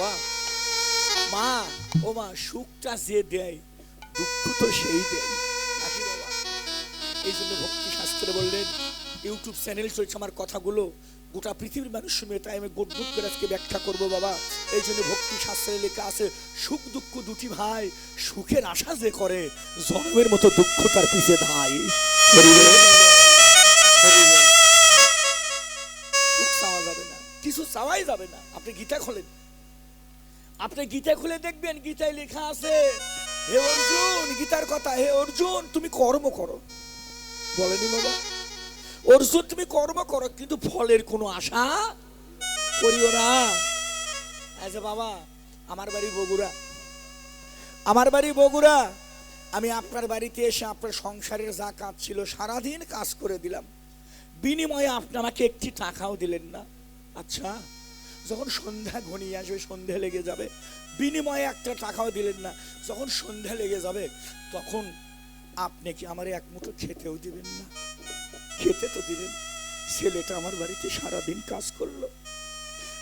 বাবা। মা, ও মা, সুখটা যে দেয়, দুঃখ তো সেই দেয়। নাকি বাবা? এই জন্য ভক্তি শাস্ত্রে বললেন, ইউটিউব চ্যানেল চলছে আমার কথাগুলো, গোটা পৃথিবীর মানুষ শুনবে তাই আমি গোট গোট করে আজকে ব্যাখ্যা করব বাবা। এই জন্য ভক্তি শাস্ত্রে লেখা আছে, সুখ দুঃখ দুটি ভাই, সুখের আশা যে করে, জন্মের মতো দুঃখ তার পিছে ধাই সুখ চাওয়া যাবে না, কিছু চাওয়াই যাবে না। আপনি গীতা খোলেন আপনি গীতা খুলে দেখবেন, গীতায় লেখা আছে, হে অর্জুন, গীতার কথা, হে অর্জুন, তুমি কর্ম করো। বলেনি বাবা। অর্জুন, তুমি কর্ম করো, কিন্তু ফলের কোনো আশা করিও না। আচ্ছা বাবা, আমার বাড়ি বগুড়া। আমার বাড়ি বগুড়া। আমি আপনার বাড়িতে এসে আপনার সংসারের যা কাজ ছিল সারাদিন কাজ করে দিলাম। বিনিময়ে আপনি আমাকে একটি টাকাও দিলেন না। আচ্ছা? যখন সন্ধ্যা ঘনিয়ে আসবে সন্ধে লেগে যাবে বিনিময়ে একটা টাকাও দিলেন না যখন সন্ধ্যা লেগে যাবে তখন আপনি কি আমার এক মুঠো খেতেও দিবেন না? খেতে তো দিবেন ছেলেটা আমার বাড়িতে সারাদিন কাজ করল।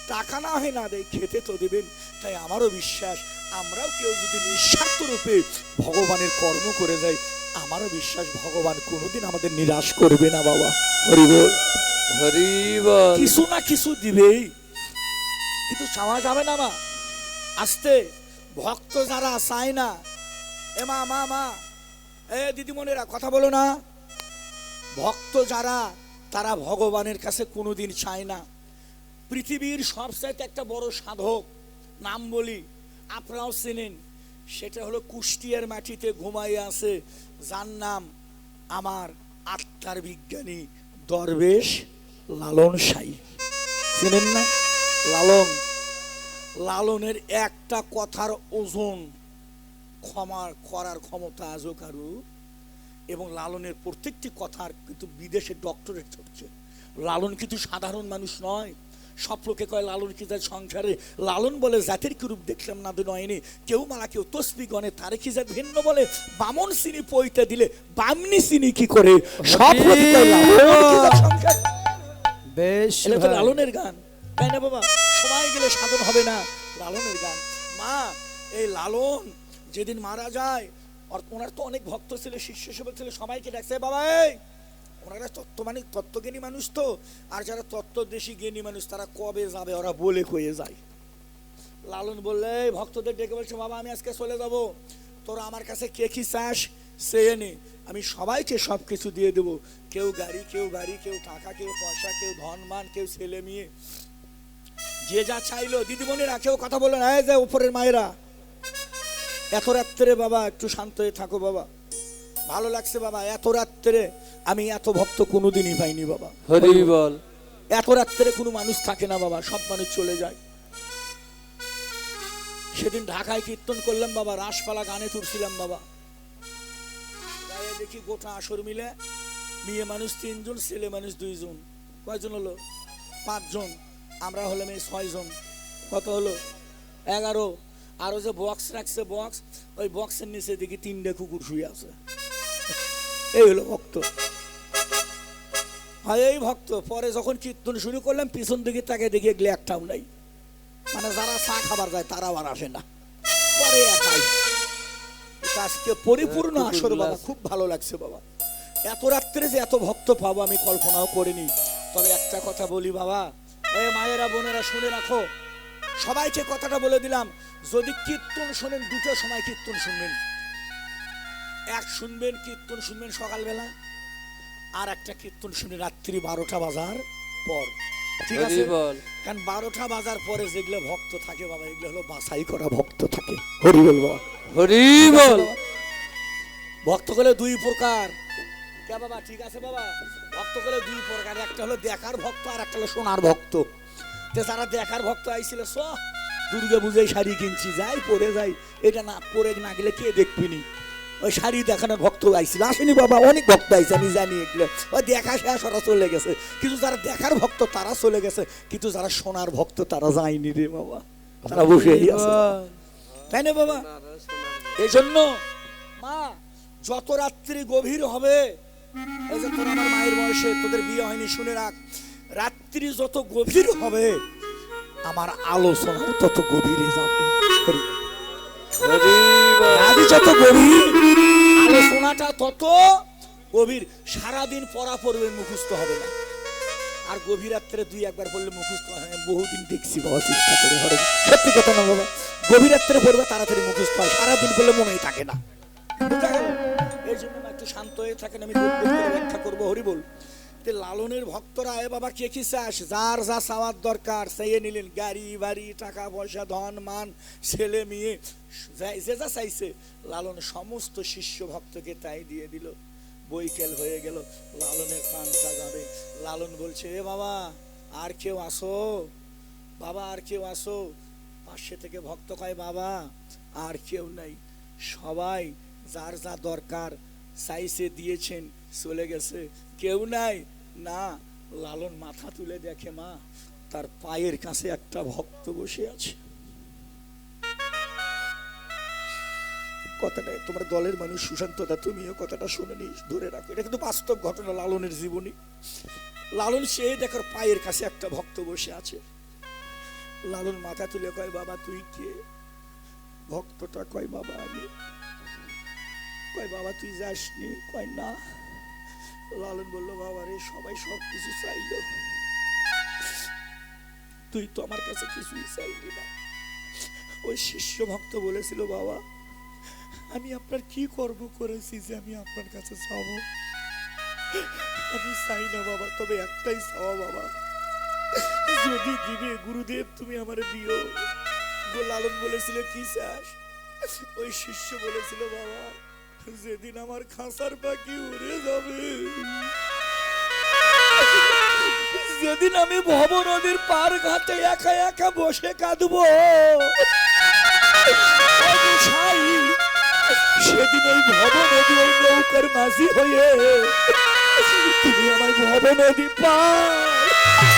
টাকা না হয় না দেয় খেতে তো দিবেন তাই আমারও বিশ্বাস আমরাও কেউ যদি নিঃস্বার্থ রূপে ভগবানের কর্ম করে যাই আমারও বিশ্বাস ভগবান কোনোদিন আমাদের নিরাশ করবে না বাবা। হরিবল হরি বল। কিছু না কিছু দিবেই। কিন্তু চাওয়া যাবে না, মা। আসতে, ভক্ত যারা চায় না, এ মা মা মা, এ দিদিমণিরা কথা বলো না। ভক্ত যারা, তারা ভগবানের কাছে কোনোদিন চায় না। পৃথিবীর সবচাইতে একটা বড় সাধক, নাম বলি, আপনারাও চেনেন, সেটা হলো কুষ্টিয়ার মাটিতে ঘুমাইয়া আছে, যার নাম আমার আত্মার বিজ্ঞানী দরবেশ লালন সাই। চেনেন না? লালন। লালনের একটা কথার ওজন ক্ষমা করার ক্ষমতা আজও কারু। এবং লালনের প্রত্যেকটি কথার কিন্তু বিদেশে ডক্টরেট হচ্ছে। লালন কিন্তু সাধারণ মানুষ নয়। সব লোকে কয় লালন কি যায় সংসারে? লালন বলে জাতির কি রূপ দেখলাম না নয়নি কেউ মালা কেউ তসবি গণে তারে কি যায় ভিন্ন বলে? বামন চিনি পইতে দিলে বামনি চিনি কি করে? সব লোকে কয় লালন কি যায় সংসারে? বেশ লালনের গান। তাই না বাবা সময় গেলে সাধন হবে না। লালনের গান। মা, এই লালন, যেদিন মারা যায়, আর ওনার তো অনেক ভক্ত ছিল, শিষ্য সেবক ছিল, সবাইকে ডাকছে বাবা, এই! ওনারা তত্ত্ব মানে তত্ত্বজ্ঞানী মানুষ তো। আর যারা তত্ত্বদেশী জ্ঞানী মানুষ, তারা কবে যাবে? ওরা বলে কয়ে যায়। লালন বললে ভক্তদের ডেকে বলছে, বাবা, আমি আজকে চলে যাব। তোরা আমার কাছে কে কি চাস, সে নে আমি সবাইকে সব কিছু দিয়ে দেবো। কেউ গাড়ি কেউ গাড়ি কেউ টাকা, কেউ পয়সা, কেউ ধন মান কেউ ছেলে মেয়ে। যে যা চাইলো দিদিমণিরা কেউ কথা বলে না এই যে উপরের মায়েরা। এত রাত্রে বাবা একটু শান্ত হয়ে থাকো বাবা। ভালো লাগছে বাবা এত রাত্রে আমি এত ভক্ত কোনোদিনই পাইনি বাবা। হরি বল। এত রাত্রে কোনো মানুষ থাকে না বাবা সব মানুষ চলে যায়। সেদিন ঢাকায় কীর্তন করলাম বাবা রাসপালা গানে তুলছিলাম বাবা। গায়ে দেখি গোটা আসর মিলে মেয়ে মানুষ তিনজন ছেলে মানুষ দুইজন। কয়জন হলো? পাঁচজন। আমরা হলাম এই ছয়জন কত হলো? এগারো। আরও যে বক্স রাখছে বক্স ওই বক্সের নিচে দেখি তিনটে কুকুর শুয়ে আছে। এই হলো ভক্ত। হয় এই ভক্ত পরে যখন কীর্তন শুরু করলাম পিছন দিকে তাকে দেখে গেলে একটাও নাই। মানে যারা চা খাবার যায় তারা আর আসে না। পরে একাই। আজকে পরিপূর্ণ হ্যাঁ, আসর বাবা খুব ভালো লাগছে বাবা। এত রাত্রে যে এত ভক্ত পাবো আমি কল্পনাও করিনি। তবে একটা কথা বলি বাবা এ মায়েরা বোনেরা শুনে রাখো। সবাইকে কথাটা বলে দিলাম যদি কীর্তন শোনেন দুটো সময় কীর্তন শুনবেন। এক শুনবেন কীর্তন শুনবেন সকালবেলা আর একটা কীর্তন শুনে রাত্রি বারোটা বাজার পর। ঠিক আছে? বল। কারণ বারোটা বাজার পরে যেগুলো ভক্ত থাকে বাবা এগুলো হলো বাছাই করা ভক্ত থাকে। হরি বল হরি বল। ভক্ত করে দুই প্রকার। কে বাবা ঠিক আছে বাবা? ভক্ত করে দুই প্রকার একটা হলো দেখার ভক্ত আর একটা হলো সোনার ভক্ত। তো যারা দেখার ভক্ত আইছিল স দুর্গা পূজায় শাড়ি কিনছি যাই পরে যাই এটা না পরে না গেলে কে দেখবিনি? ওই শাড়ি দেখানোর ভক্ত আইছিল। আসেনি বাবা অনেক ভক্ত আইছে আমি জানি এগুলো। ওই দেখা শেষ ওরা চলে গেছে। কিন্তু যারা দেখার ভক্ত তারা চলে গেছে। কিন্তু যারা সোনার ভক্ত তারা যায়নি রে বাবা। তারা বসে আছে। তাই না বাবা? এই জন্য মা যত রাত্রি গভীর হবে এই তোর আমার মায়ের বয়সে তোদের বিয়ে হয়নি, শুনে রাখ। রাত্রি যত গভীর হবে, আমার আলোচনাও তত আদি যত গভীর, আলোচনাটা তত গভীর। সারাদিন পড়া পড়বে, মুখস্থ হবে না। আর গভীর রাত্রে দুই একবার পড়লে মুখস্থ হয় বহুদিন দেখছি বাবা, চেষ্টা করে হরে সত্যি কথা না বাবা, গভীর রাত্রে পড়বে, তাড়াতাড়ি মুখস্থ হয়। সারাদিন পড়লে মনেই থাকে না। জন্য না একটু শান্ত হয়ে থাকেন, আমি ব্যাখ্যা করব। হরিবল তে লালনের ভক্তরা, এ বাবা, কে কি চাস? যার যা চাওয়ার দরকার চাইয়ে নিলেন। গাড়ি, বাড়ি, টাকা, পয়সা, ধন, মান, ছেলে, মেয়ে যে যা চাইছে, লালন সমস্ত শিষ্য ভক্তকে তাই দিয়ে দিল। বৈকেল হয়ে গেল, লালনের প্রাণটা যাবে। লালন বলছে, এ বাবা, আর কেউ আসো? বাবা, আর কেউ আসো? পাশে থেকে ভক্ত কয়, বাবা, আর কেউ নাই। সবাই যার যা দরকার চাইছে দিয়েছেন, চলে গেছে। কেউ নাই? না, লালন মাথা তুলে দেখে মা, তার পায়ের কাছে একটা ভক্ত বসে আছে। কথাটা, তোমার দলের মানুষ সুশান্ত দা, তুমিও কথাটা শুনে নি, ধরে রাখো। এটা কিন্তু বাস্তব ঘটনা লালনের জীবনী। লালন, সে দেখার পায়ের কাছে একটা ভক্ত বসে আছে। লালন মাথা তুলে কয়, বাবা, তুই কে? ভক্তটা কয়, বাবা, আমি কয়, বাবা, তুই যাসনি? কয়, না। লালন বলল, বাবা রে, সবাই সব কিছু চাইলো। তুই তো আমার কাছে কিছুই চাইলি না। ওই শিষ্য ভক্ত বলেছিল, বাবা, আমি আপনার কি কর্ম করেছি যে আমি আপনার কাছে চাবো? আমি চাই না, বাবা, তবে একটাই চাওয়া, বাবা। যদি দিবে, গুরুদেব, তুমি আমারে দিও। লালন বলেছিল, কি চাস? ওই শিষ্য বলেছিল, বাবা যেদিন আমার খাসার পাখি উড়ে যাবে। যেদিন আমি ভব নদীর পার ঘাটে একা একা বসে কাঁদবো। সেদিন ওই ভব নদী ওই নৌকার মাঝি হয়ে তুমি আমার ভব নদী পার।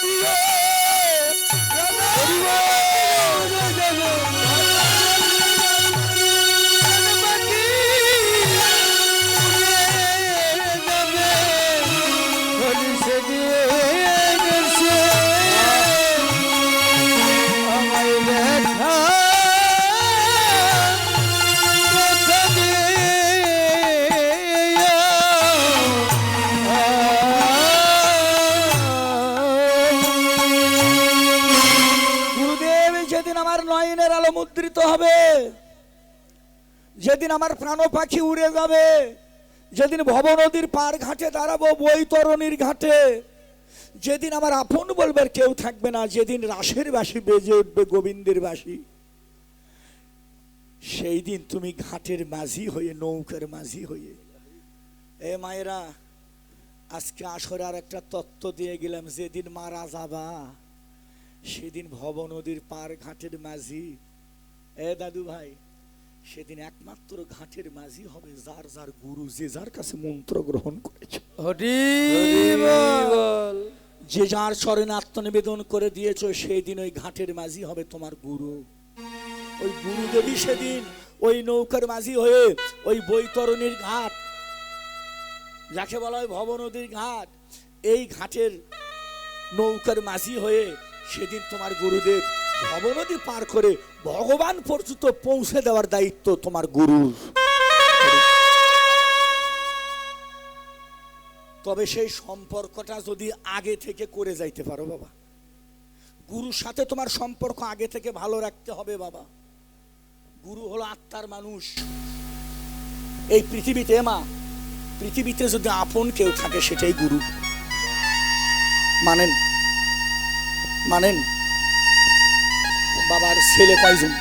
গুরুদেব যেদিন আমার প্রাণ পাখি উড়ে যাবে, যেদিন ভব নদীর পার ঘাটে দাঁড়াবো, বৈতরণীর ঘাটে, যেদিন আমার আপন বলবার কেউ থাকবে না, যেদিন রাসের বাসি বেজে উঠবে গোবিন্দের বাসি সেই দিন তুমি ঘাটের মাঝি হয়ে, নৌকার মাঝি হয়ে। এ মায়েরা, আজকে আসরে আর একটা তত্ত্ব দিয়ে গেলাম, যেদিন মারা যাবা, সেদিন ভব নদীর পার ঘাটের মাঝি। এ দাদু ভাই সেদিন একমাত্র ঘাটের মাঝি হবে যার যার গুরু যে যার কাছে মন্ত্র গ্রহণ করেছে। হরি যে যার চরণে আত্মনিবেদন করে দিয়েছ সেই দিন ওই ঘাটের মাঝি হবে তোমার গুরু। ওই গুরুদেবী সেদিন ওই নৌকার মাঝি হয়ে ওই বৈতরণীর ঘাট যাকে বলা হয় ভব নদীর ঘাট এই ঘাটের নৌকার মাঝি হয়ে সেদিন তোমার গুরুদেব ভবনদী পার করে ভগবান পর্যন্ত পৌঁছে দেওয়ার দায়িত্ব তোমার গুরু তবে সেই সম্পর্কটা যদি আগে থেকে করে যাইতে পারো বাবা। গুরুর সাথে তোমার সম্পর্ক আগে থেকে ভালো রাখতে হবে বাবা। গুরু হলো আত্মার মানুষ। এই পৃথিবীতে মা, পৃথিবীতে যদি আপন কেউ থাকে সেটাই গুরু। মানেন মানেন। বাবার ছেলে কয়জন?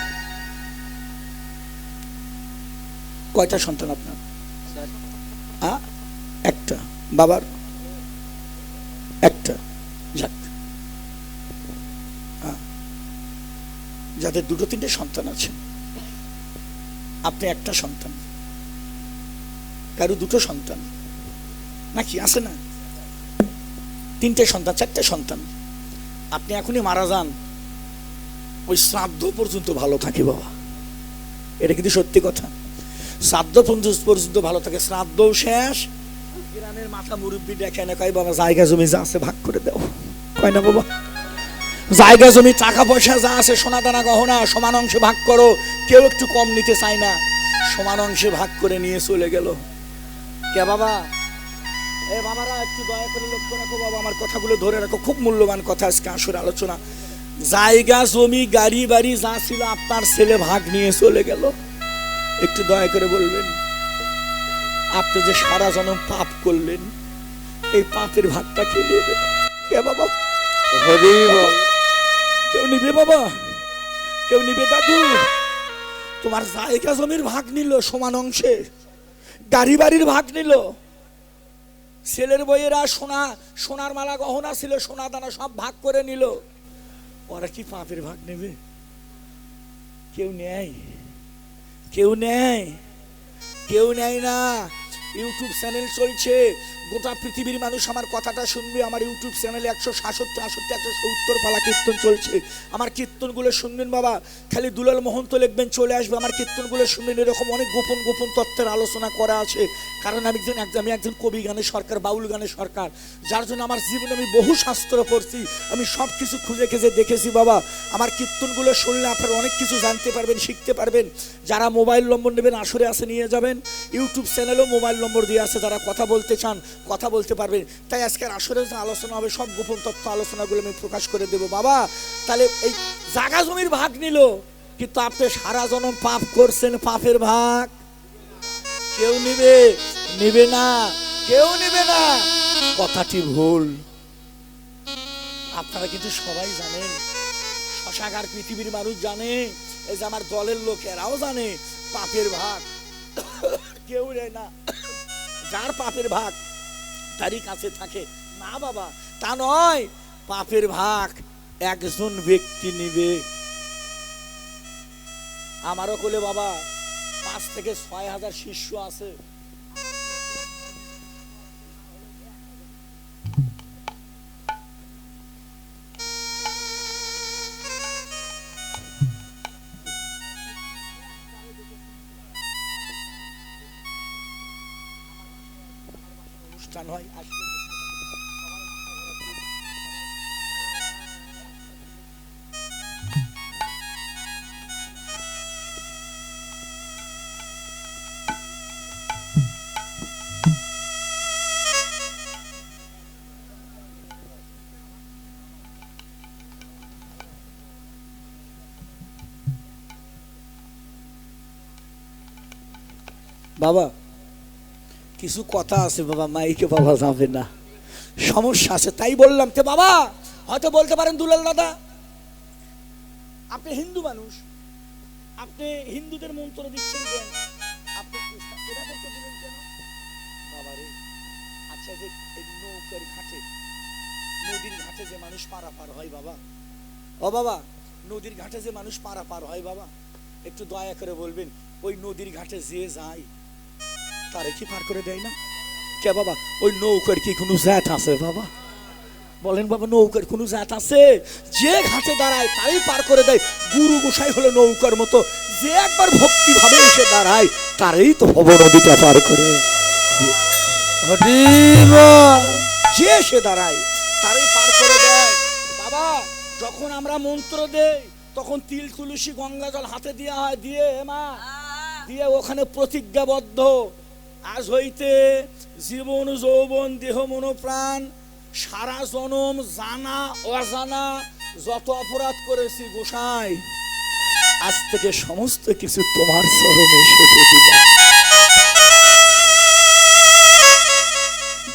কয়টা সন্তান আপনার? একটা। বাবার? একটা। যাক। যাদের দুটো তিনটে সন্তান আছে, আপনি একটা সন্তান। কারও দুটো সন্তান। নাকি আছে না? তিনটে সন্তান, চারটে সন্তান। আপনি এখনই মারা যান। ওই শ্রাদ্ধ পর্যন্ত ভালো থাকে বাবা। এটা কিন্তু সত্যি কথা। শ্রাদ্ধ পর্যন্ত ভালো থাকে। শ্রাদ্ধও শেষ। গ্রামের মাথা মুরব্বী দেখে না কয়, বাবা, জায়গা জমি যা আছে ভাগ করে দাও। কয়, না বাবা, জায়গা জমি, টাকা পয়সা যা আছে, সোনা দানা, গহনা, সমান অংশে ভাগ করো। কেউ একটু কম নিতে চায় না। সমান অংশে ভাগ করে নিয়ে চলে গেল। কে বাবা? এ বাবারা, একটু দয়া করে লক্ষ্য রাখো বাবা, আমার কথাগুলো ধরে রাখো। খুব মূল্যবান কথা আজকে আসর আলোচনা। জায়গা জমি গাড়ি বাড়ি যা ছিল আপনার ছেলে ভাগ নিয়ে চলে গেল। একটু দয়া করে বলবেন আপনি যে সারা জনম পাপ করলেন এই পাপের ভাগটা কে নেবে? কে বাবা? কেউ নিবে বাবা? কেউ নিবে দাদু? তোমার জায়গা জমির ভাগ নিল সমান অংশে গাড়ি বাড়ির ভাগ নিল। ছেলের বইয়েরা সোনা সোনার মালা গহনা ছিল সোনা দানা সব ভাগ করে নিল। ওরা কি পাপের ভাগ নেবে কেউ নেয় কেউ নেয় কেউ নেয় না ইউটিউব চ্যানেল চলছে গোটা পৃথিবীর মানুষ আমার কথাটা শুনবে, আমার ইউটিউব চ্যানেলে একশো সাতষট্টি আষট্টি একশো সত্তর পালা কীর্তন চলছে। আমার কীর্তনগুলো শুনবেন বাবা, খালি দুলাল মহন্ত লিখবেন, চলে আসবে। আমার কীর্তনগুলো শুনবেন, এরকম অনেক গোপন গোপন তত্ত্বের আলোচনা করা আছে। কারণ আমি একজন আমি একজন কবি গানের সরকার, বাউল গানের সরকার। যার জন্য আমার জীবনে আমি বহু শাস্ত্র পড়ছি। আমি সব কিছু খুঁজে খুঁজে দেখেছি বাবা। আমার কীর্তনগুলো শুনলে আপনারা অনেক কিছু জানতে পারবেন, শিখতে পারবেন। যারা মোবাইল নম্বর নেবেন, আসরে আসে নিয়ে যাবেন। ইউটিউব চ্যানেলেও মোবাইল নম্বর দিয়ে আছে, যারা কথা বলতে চান কথা বলতে পারবেন। তাই আজকের আসরে যে আলোচনা হবে, সব গোপন তথ্য আলোচনাগুলো আমি প্রকাশ করে দেব। বাবা, তাহলে এই জাগা জমির ভাগ নিল, কিন্তু আপনি সারা জনম পাপ করছেন পাপের ভাগ। কেউ নিবে নিবে না, কেউ নিবে না। কথাটি ভুল। আপনারা কিন্তু সবাই জানেন শশাগার পৃথিবীর মানুষ জানে, এই যে আমার দলের লোকেরাও জানে, পাপের ভাগ। কেউ নেয় না, যার পাপের ভাগ তারই কাছে থাকে। না বাবা, তা নয়। পাপের ভাগ একজন ব্যক্তি নিবে। আমারও কোলে বাবা, পাঁচ থেকে ছয় হাজার শিষ্য আছে। বাবা কিছু কথা আছে বাবা মাইকে বাবা যাবে না সমস্যা আছে তাই বললাম তে বাবা হয়তো বলতে পারেন দুলাল দাদা আপনি হিন্দু মানুষ আপনি হিন্দুদের মন্ত্র দিচ্ছেন আপনি? বাবা রে, আচ্ছা যে নৌকার ঘাটে নদীর ঘাটে যে মানুষ পারাপার হয় বাবা ও বাবা নদীর ঘাটে যে মানুষ পারাপার হয় বাবা একটু দয়া করে বলবেন ওই নদীর ঘাটে যে যায় তারে কি পার করে দেয় না? কে বাবা ওই নৌকার কি কোনো জাত আছে বাবা? বলেন বাবা নৌকার কোনো জাত আছে? যে ঘাটে দাঁড়ায় তাই পার করে দেয়। গুরু গোসাই হলো নৌকার মতো। যে একবার ভক্তি ভাবে এসে দাঁড়ায় তারই তো ভব নদীটা পার করে যে এসে দাঁড়ায় তারই পার করে দেয়। বাবা যখন আমরা মন্ত্র দেই তখন তিল তুলসী গঙ্গা জল হাতে দেওয়া হয়। দিয়ে মা দিয়ে ওখানে প্রতিজ্ঞাবদ্ধ। আজ হইতে জীবন, যৌবন, দেহ, মন, প্রাণ, সারা জনম জানা, অজানা যত অপরাধ করেছি গোসাই, আজ থেকে সমস্ত কিছু তোমার চরণে সেটে দিলাম।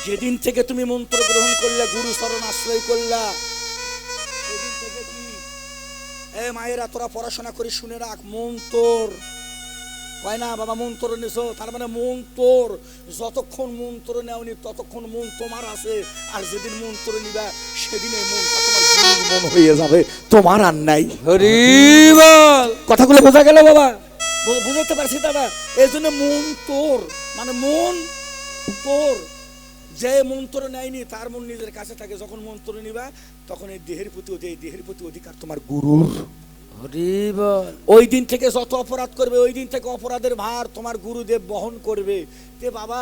যেদিন থেকে তুমি মন্ত্র গ্রহণ করলে, গুরু শরণ আশ্রয় করলা, সেদিন থেকে কি? এ মায়েরা, তোরা পড়াশোনা করে শুনে রাখ, মন তোর কয় না বাবা মন্ত্র নিছো। তার মানে মন তোর। যতক্ষণ মন মন্ত্র নেওনি ততক্ষণ মন তোমার আছে। আর যেদিন মন্ত্র নিবা সেদিন এই মনটা তোমার মন হয়ে যাবে। তোমার আর নাই। হরি বল। কথাগুলো বোঝা গেল বাবা? বুঝতে পারছি দাদা? এই জন্য মন তোর মানে মন তোর। যে মন্ত্র নেয়নি তার মন নিজের কাছে থাকে। যখন মন্ত্র নিবা তখন এই দেহের প্রতি এই দেহের প্রতি অধিকার তোমার গুরুর। ওই দিন থেকে যত অপরাধ করবে ওই দিন থেকে অপরাধের ভার তোমার গুরুদেব বহন করবে। তে বাবা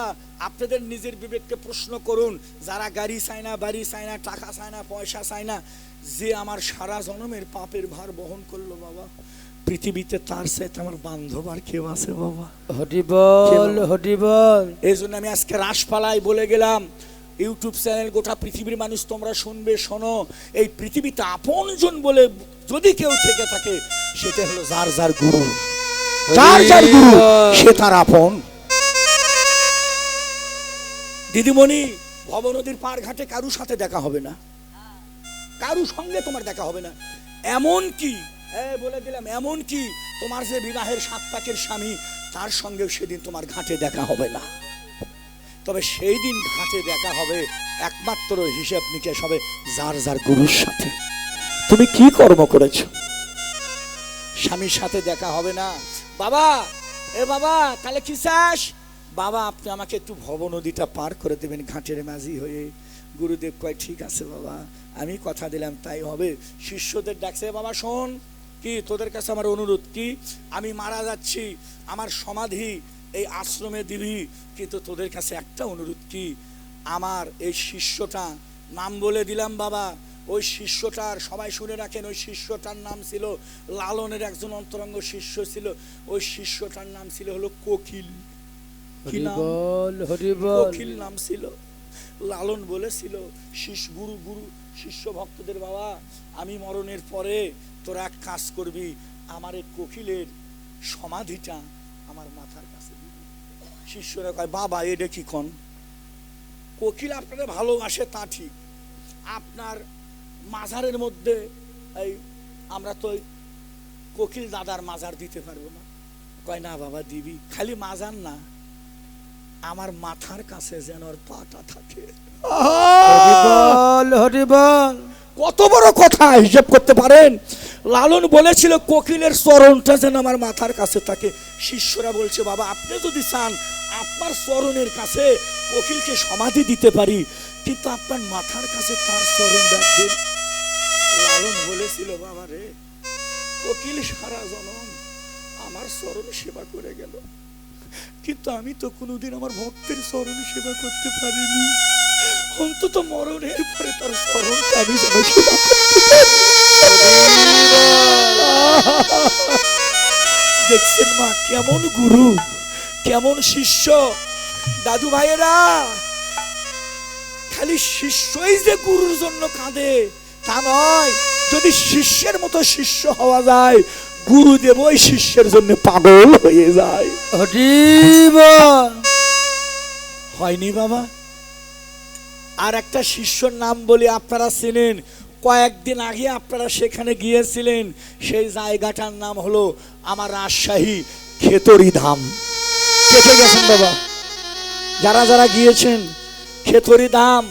আপনাদের নিজের বিবেককে প্রশ্ন করুন যারা গাড়ি চায় না বাড়ি চায় না টাকা চায় না পয়সা চায় না যে আমার সারা জনমের পাপের ভার বহন করল বাবা পৃথিবীতে তার সাথে আমার বান্ধব আর কেউ আছে বাবা। হরি বল হরি বল এই জন্য আমি আজকে রাসপালায় বলে গেলাম ইউটিউব চ্যানেল গোটা পৃথিবীর মানুষ তোমরা শুনবে শোনো। এই পৃথিবীতে আপনজন বলে যদি কেউ থেকে থাকে সেটা হলো যার যার গুরু। যার যার গুরু সে তার আপন। দিদিমণি ভব নদীর পার ঘাটে কারুর সাথে দেখা হবে না? কারু সঙ্গে তোমার দেখা হবে না? এমন কি? বলে দিলাম এমন কি? তোমার যে বিবাহের সাত পাকের স্বামী তার সঙ্গেও সেদিন তোমার ঘাটে দেখা হবে না। তবে সেই দিন ঘাটে দেখা হবে একমাত্র হিসেব নিকেশ হবে যার যার গুরুর সাথে। তুমি কি কর্ম করেছ? স্বামীর সাথে দেখা হবে না। বাবা, এ বাবা, তাহলে কি চাস? বাবা, আপনি আমাকে একটু ভব নদীটা পার করে দেবেন ঘাটের মাঝি হয়ে। গুরুদেব কয়, ঠিক আছে বাবা, আমি কথা দিলাম, তাই হবে। শিষ্যদের ডাকছে, বাবা, শোন, কি তোদের কাছে আমার অনুরোধ, কি? আমি মারা যাচ্ছি, আমার সমাধি এই আশ্রমে দিবি কিন্তু তোদের কাছে একটা অনুরোধ কি? আমার এই শিষ্যটা নাম বলে দিলাম বাবা। ওই শিষ্যটার সবাই শুনে রাখেন ওই শিষ্যটার নাম ছিল লালনের একজন অন্তরঙ্গ শিষ্য ছিল। ওই শিষ্যটার নাম ছিল হলো কোকিল। কোকিল নাম ছিল। লালন বলেছিল শিষ্য গুরু গুরু শিষ্য ভক্তদের বাবা আমি মরণের পরে তোরা এক কাজ করবি আমার এই কোকিলের সমাধিটা আমার মাথার কাছে। শিষ্যরা কয় বাবা এটা কি কন? কোকিল আপনাদের ভালোবাসে তা ঠিক। আপনার মাজারের মধ্যে এই আমরা তো কোকিল দাদার মাজার দিতে পারব না। কয় না বাবা দিবি। খালি মাজার না আমার মাথার কাছে যেন ওর পাটা থাকে। হরি বল কত বড় কথা হিসেব করতে পারেন? লালন বলেছিল, কোকিলের চরণটা যেন আমার মাথার কাছে থাকে। শিষ্যরা বলছে, বাবা, আপনি যদি চান, আপনার চরণের কাছে কোকিলকে সমাধি দিতে পারি, কিন্তু আপনার মাথার কাছে তার চরণ রাখবেন। লালন বলেছিল, বাবা রে, কোকিল সারা জনম আমার চরণ সেবা করে গেল। কিন্তু আমি তো কোনোদিন আমার ভক্তের স্মরণ সেবা করতে পারিনি। অন্তত মরণের পরে তার স্মরণটা আমি যেন সেবা করতে পারি। দেখছেন মা কেমন গুরু কেমন শিষ্য। দাদু ভাইয়েরা খালি শিষ্যই যে গুরুর জন্য কাঁদে তা নয় যদি শিষ্যের মতো শিষ্য হওয়া যায় গুরুদেব ওই শিষ্যের জন্য পাগল হয়ে যায়। হয়নি বাবা। আর একটা শিষ্যর নাম বলি আপনারা চেনেন কয়েকদিন আগে আপনারা সেখানে গিয়েছিলেন, সেই জায়গাটার নাম হলো আমার রাজশাহী খেতরি ধাম। কেটে গেছেন বাবা? যারা যারা গিয়েছেন খেতরি ধাম,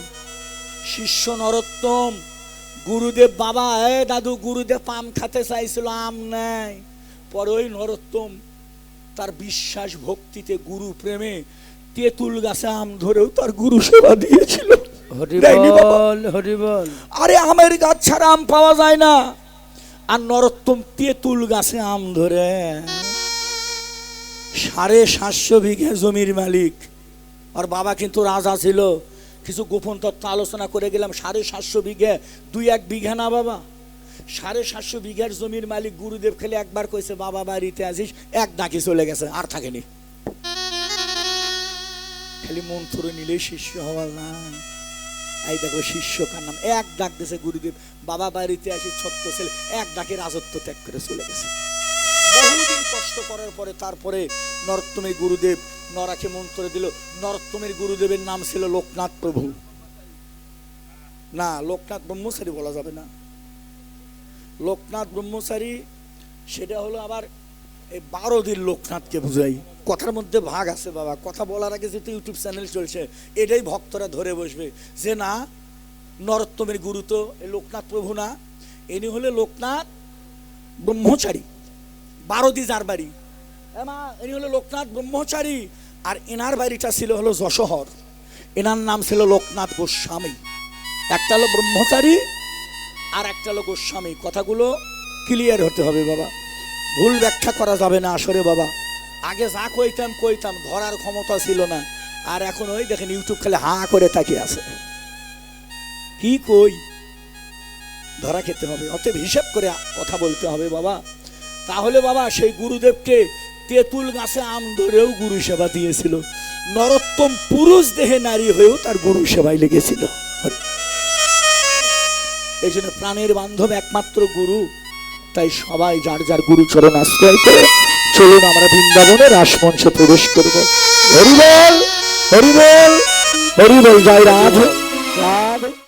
শিষ্য নরোত্তম, গুরুদেব বাবা, এ দাদু, গুরুদেব আম খাতে চাইছিল, আম নাই। পরে ওই নরোত্তম তার বিশ্বাস ভক্তিতে গুরু প্রেমে তেঁতুল গাছে আম ধরেও তার গুরু সেবা দিয়েছিল। আরে আমের গাছ ছাড়া আম পাওয়া যায় না। আর নরোত্তম তেঁতুল গাছে আম ধরে। সাড়ে সাতশো বিঘে জমির মালিক। আর বাবা কিন্তু রাজা ছিল। কিছু গোপন তত্ত্ব আলোচনা করে গেলাম সাড়ে সাতশো বিঘে দুই এক বিঘা না বাবা। সাড়ে সাতশো বিঘার জমির মালিক গুরুদেব খেলে একবার কইছে বাবা বাড়িতে আসিস? এক ডাকি চলে গেছে আর থাকেনি। খালি মন থরে নিলেই শিষ্য হওয়া না এই দেখো শিষ্য কার নাম, এক ডাক দিয়েছে গুরুদেব, বাবা বাড়িতে আসি ছোট্ট ছেলে এক ডাকে রাজত্ব ত্যাগ করে চলে গেছে। বহুদিন কষ্ট করার পরে তারপরে নরোত্তমের গুরুদেব নরাকে মন্ত্র দিল নরোত্তমের গুরুদেবের নাম ছিল লোকনাথ প্রভু। না, লোকনাথ ব্রহ্মচারী বলা যাবে না। লোকনাথ ব্রহ্মচারী, সেটা হলো আবার এই বারো দিন লোকনাথকে বুঝাই। কথার মধ্যে ভাগ আছে বাবা। কথা বলার আগে যেহেতু ইউটিউব চ্যানেল চলছে, এটাই ভক্তরা ধরে বসবে যে না, নরোত্তমের গুরু তো লোকনাথ প্রভু না। এনি হলে লোকনাথ ব্রহ্মচারী। বারো দি যার বাড়ি। এ মা, ইনি হলো লোকনাথ ব্রহ্মচারী। আর এনার বাড়িটা ছিল হলো যশোহর। এনার নাম ছিল লোকনাথ গোস্বামী। একটা হলো ব্রহ্মচারী আর একটা হলো গোস্বামী। কথাগুলো ক্লিয়ার হতে হবে বাবা। ভুল ব্যাখ্যা করা যাবে না আসরে বাবা। আগে যা কইতাম কইতাম, ধরার ক্ষমতা ছিল না। আর এখন ওই দেখেন ইউটিউব খালি হা করে তাকিয়ে আছে। কি কই? ধরা খেতে হবে। অতএব হিসাব করে কথা বলতে হবে বাবা। তাহলে বাবা সেই গুরুদেবকে তেঁতুল গাছে আম ধরেও গুরু সেবা দিয়েছিল। নরোত্তম পুরুষ দেহে নারী হয়েও তার গুরু সেবায় লেগেছিল। এই জন্য প্রাণের বান্ধব একমাত্র গুরু তাই সবাই যার যার গুরু চরণ আশ্রয় করে, চলুন আমরা বৃন্দাবনে রাসমঞ্চে প্রবেশ করব। হরিবল হরিবল হরিবল জয় রাধ। রাধ।